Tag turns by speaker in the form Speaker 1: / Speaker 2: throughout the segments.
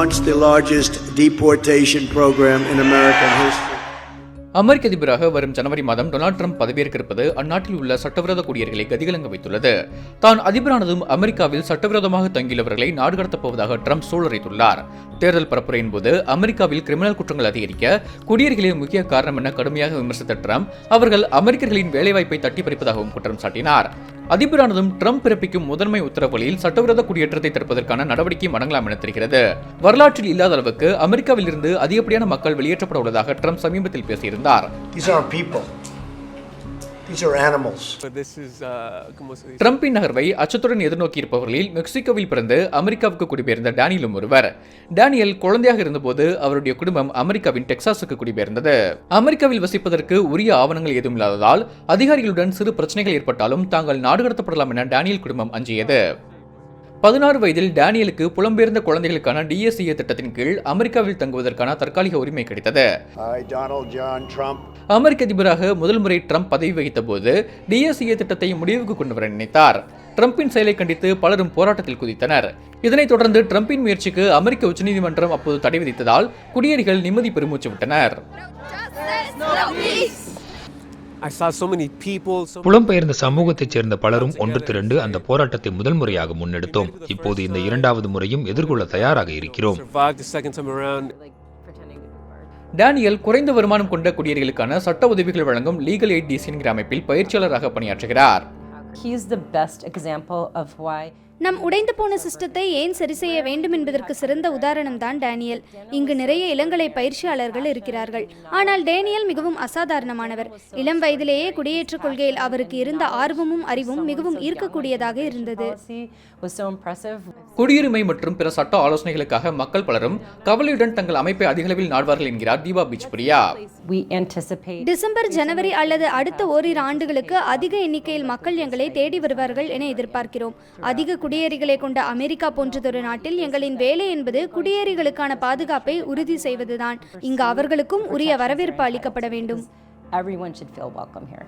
Speaker 1: launched the largest deportation program in American history.
Speaker 2: அமெரிக்க அதிபராக வரும் ஜனவரி மாதம் டொனால்ட் ட்ரம்ப் பதவியேற்கிருப்பது அந்நாட்டில் உள்ள சட்டவிரோத குடியர்களை கதிகலங்க வைத்துள்ளது. தான் அதிபரானதும் அமெரிக்காவில் சட்டவிரோதமாக தங்கியுள்ளவர்களை நாடு கடத்தப் போவதாக ட்ரம்ப் சூழறித்துள்ளார் தேர்தல் பரப்புரையின் போது அமெரிக்காவில் கிரிமினல் குற்றங்கள் அதிகரிக்க குடியர்களே முக்கிய காரணம் என கடுமையாக விமர்சித்த ட்ரம்ப் அவர்கள் அமெரிக்கர்களின் வேலைவாய்ப்பை தட்டி பறிப்பதாகவும் குற்றம் சாட்டினார். அதிபரானதும் ட்ரம்ப் பிறப்பிக்கும் முதன்மை உத்தரவுகளில் சட்டவிரோத குடியேற்றத்தை தடுப்பதற்கான நடவடிக்கை மடங்கலாம் என தெரிகிறது. வரலாற்றில் இல்லாத அளவுக்கு அமெரிக்காவில் இருந்து அதிகப்படியான மக்கள் வெளியேற்றப்பட உள்ளதாக ட்ரம்ப் சமீபத்தில் பேசியிருந்தார். ட்ரம்பின் நகர்வை அச்சத்துடன் எதிர்நோக்கியிருப்பவர்களில் மெக்சிகோவில் பிறந்து அமெரிக்காவுக்கு குடிபெயர்ந்த டேனியலும் ஒருவர். டேனியல் குழந்தையாக இருந்தபோது அவருடைய குடும்பம் அமெரிக்காவின் டெக்சாஸுக்கு குடிபெயர்ந்தது. அமெரிக்காவில் வசிப்பதற்கு உரிய ஆவணங்கள் ஏதும் இல்லாததால் அதிகாரிகளுடன் சிறு பிரச்சனைகள் ஏற்பட்டாலும் தாங்கள் நாடு கடத்தப்படலாம் என டேனியல் குடும்பம் அஞ்சியது. பதினாறு வயதில் டேனியலுக்கு புலம்பெயர்ந்த குழந்தைகளுக்கான டிஎஸ்சிஏ திட்டத்தின் கீழ் அமெரிக்காவில் தங்குவதற்கான தற்காலிக உரிமை கிடைத்தது.
Speaker 1: I, Donald John Trump,
Speaker 2: அமெரிக்க அதிபராக முதல் முறை ட்ரம்ப் பதவி வகித்த போது டிஎஸ்சிஏ திட்டத்தை முடிவுக்கு கொண்டு வர நினைத்தார். ட்ரம்பின் செயலை கண்டித்து பலரும் போராட்டத்தில் குதித்தனர். இதனைத் தொடர்ந்து ட்ரம்பின் முயற்சிக்கு அமெரிக்க உச்சநீதிமன்றம் அப்போது தடை விதித்ததால் குடியேறிகள் நிம்மதி பெருமூச்சு விட்டனர்.
Speaker 3: புலம்பெயர்ந்த சமூகத்தைச் சேர்ந்த பலரும் ஒன்று திரண்டு அந்த போராட்டத்தை முதல் முறையாக முன்னெடுத்தோம். இப்போது இந்த இரண்டாவது முறையும் எதிர்கொள்ள தயாராக இருக்கிறோம்.
Speaker 2: டேனியல் குறைந்த வருமானம் கொண்ட குடியேறிகளுக்கான சட்ட உதவிகள் வழங்கும் லீகல் எய்ட் டிசி என்கிற அமைப்பில் பயிற்சியாளராக பணியாற்றுகிறார்.
Speaker 4: He's the best example of why
Speaker 5: நம் உடைந்து போன சிஸ்டத்தை ஏன் சரி செய்ய வேண்டும் என்பதற்கு சிறந்த உதாரணம் தான் டேனியல். இங்கு நிறைய இளங்கலை பயிற்சியாளர்கள் இருக்கிறார்கள். ஆனால் டேனியல் மிகவும் அசாதாரணமானவர். இளம் வயதிலேயே குடியேற்றக் கொள்கையில் அவருக்கு இருந்த ஆர்வமும் அறிவும் மிகவும் ஈர்க்கக்கூடியதாக இருந்தது.
Speaker 2: குடியுரிமை மற்றும் பிற சட்ட ஆலோசனைகளுக்காக மக்கள் பலரும் கவலையுடன் தங்கள் அமைப்பை அதிகளவில் நாடுவார்கள் என்கிறார் தீபா பீச் பிரியா
Speaker 5: டிசம்பர் ஜனவரி அல்லது அடுத்த ஓரிரு ஆண்டுகளுக்கு அதிக எண்ணிக்கையில் மக்கள் எங்களை தேடி வருவார்கள் என எதிர்பார்க்கிறோம். அதிக குடியேறிகளை கொண்ட அமெரிக்கா போன்றதொரு நாட்டில் எங்களின் வேலை என்பது குடியேறிகளுக்கான பாதுகாப்பை உறுதி செய்வதுதான். இங்கு அவர்களுக்கும் உரிய வரவேற்பு அளிக்கப்பட வேண்டும்.
Speaker 4: Everyone should feel welcome here.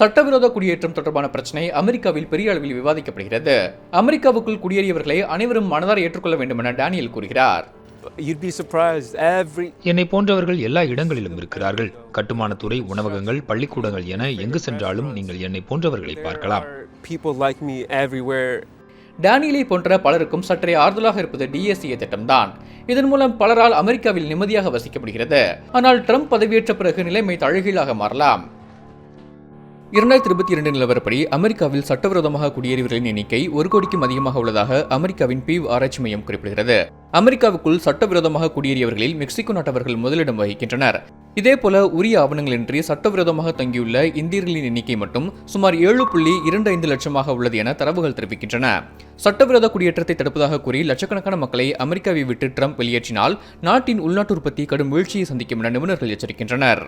Speaker 2: சட்டவிரோத குடியேற்றம் தொடர்பான பிரச்சனை அமெரிக்காவில் பெரிய அளவில் விவாதிக்கப்படுகிறது. அமெரிக்காவுக்குள் குடியேறியவர்களை அனைவரும் மனதார ஏற்றுக்கொள்ள வேண்டும் என டேனியல் கூறுகிறார்.
Speaker 6: You'd be surprised. Every
Speaker 3: என்னை போன்றவர்கள் எல்லா இடங்களிலும் இருக்கிறார்கள். கட்டுமானத்துறை உணவகங்கள் பள்ளிக்கூடங்கள் என எங்கு சென்றாலும் நீங்கள் என்னை போன்றவர்களை பார்க்கலாம்.
Speaker 2: டேனியலை போன்ற பலருக்கும் சற்றே ஆறுதலாக இருப்பது டிஎஸ்சிஏ திட்டம்தான். இதன் மூலம் பலரால் அமெரிக்காவில் நிம்மதியாக வசிக்க முடிகிறது ஆனால் ட்ரம்ப் பதவியேற்ற பிறகு நிலைமை தழுகீழாக மாறலாம். இரண்டாயிரத்தி இருபத்தி இரண்டு நிலவரப்படி அமெரிக்காவில் சட்டவிரோதமாக குடியேறியவர்களின் எண்ணிக்கை ஒரு கோடிக்கும் அதிகமாக உள்ளதாக அமெரிக்காவின் பீவ் ஆராய்ச்சி மையம் குறிப்பிடுகிறது. அமெரிக்காவுக்குள் சட்டவிரோதமாக குடியேறியவர்களில் மெக்சிகோ நாட்டவர்கள் முதலிடம் வகிக்கின்றனர். இதேபோல உரிய ஆவணங்களின்றி சட்டவிரோதமாக தங்கியுள்ள இந்தியர்களின் எண்ணிக்கை மட்டும் சுமார் ஏழு புள்ளி இரண்டு ஐந்து லட்சமாக உள்ளது என தரவுகள் தெரிவிக்கின்றன. சட்டவிரோத குடியேற்றத்தை தடுப்பதாக கூறி லட்சக்கணக்கான மக்களை அமெரிக்காவை விட்டு ட்ரம்ப் வெளியேற்றினால் நாட்டின் உள்நாட்டு உற்பத்தி கடும் வீழ்ச்சியை சந்திக்கும் என நிபுணர்கள் எச்சரிக்கின்றனர்.